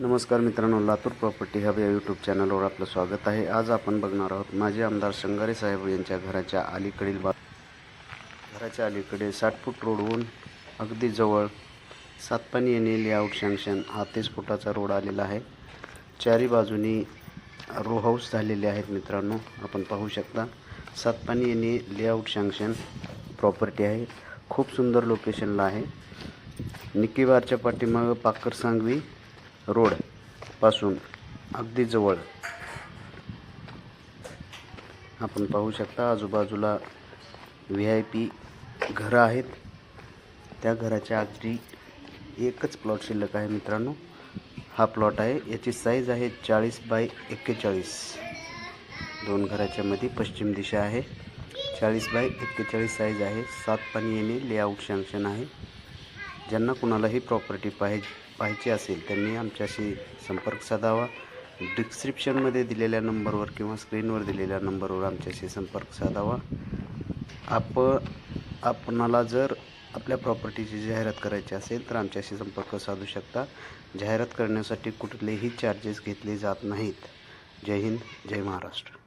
नमस्कार मित्रांनो Latur property hub या यूट्यूब चॅनलवर आपलं स्वागत आहे. आज आपण बघणार आहोत माजी आमदार संगारे साहेब यांच्या घराच्या अलीकडील बा घराच्या अलीकडे साठ फूट रोडहून अगदी जवळ सातपाणी येणे लेआउट सँक्शन हा तीस फुटाचा रोड आलेला आहे. चारी बाजूनी रो हाऊस झालेले आहेत मित्रांनो आपण पाहू शकता. सातपाणी येणे लेआउट सँक्शन प्रॉपर्टी आहे. खूप सुंदर लोकेशनला आहे. निकीबारच्या पाठीमागं पाकर सांगवी रोडपासून अगदी जवळ. आपण पाहू शकता आजूबाजूला व्ही आय पी घरं आहेत. त्या घराच्या अगदी एकच प्लॉट शिल्लक आहे मित्रांनो. हा प्लॉट आहे. याची साईज आहे चाळीस बाय एक्केचाळीस. दोन घराच्या मध्ये पश्चिम दिशा आहे. चाळीस बाय एक्केचाळीस साईज आहे. सात पाणी येणे लेआउट सँक्शन आहे. ज्यांना कुणालाही प्रॉपर्टी पाहिजे. पाहिजे असेल त्यांनी आमच्याशी संपर्क साधावा. डिस्क्रिप्शनमध्ये दिलेल्या नंबरवर किंवा स्क्रीनवर दिलेल्या नंबरवर आमच्याशी संपर्क साधावा. आप आपणाला जर आपल्या प्रॉपर्टीची जाहिरात करायची असेल तर आमच्याशी संपर्क साधू शकता. जाहिरात करण्यासाठी कुठलेही चार्जेस घेतले जात नाहीत. जय हिंद जय महाराष्ट्र.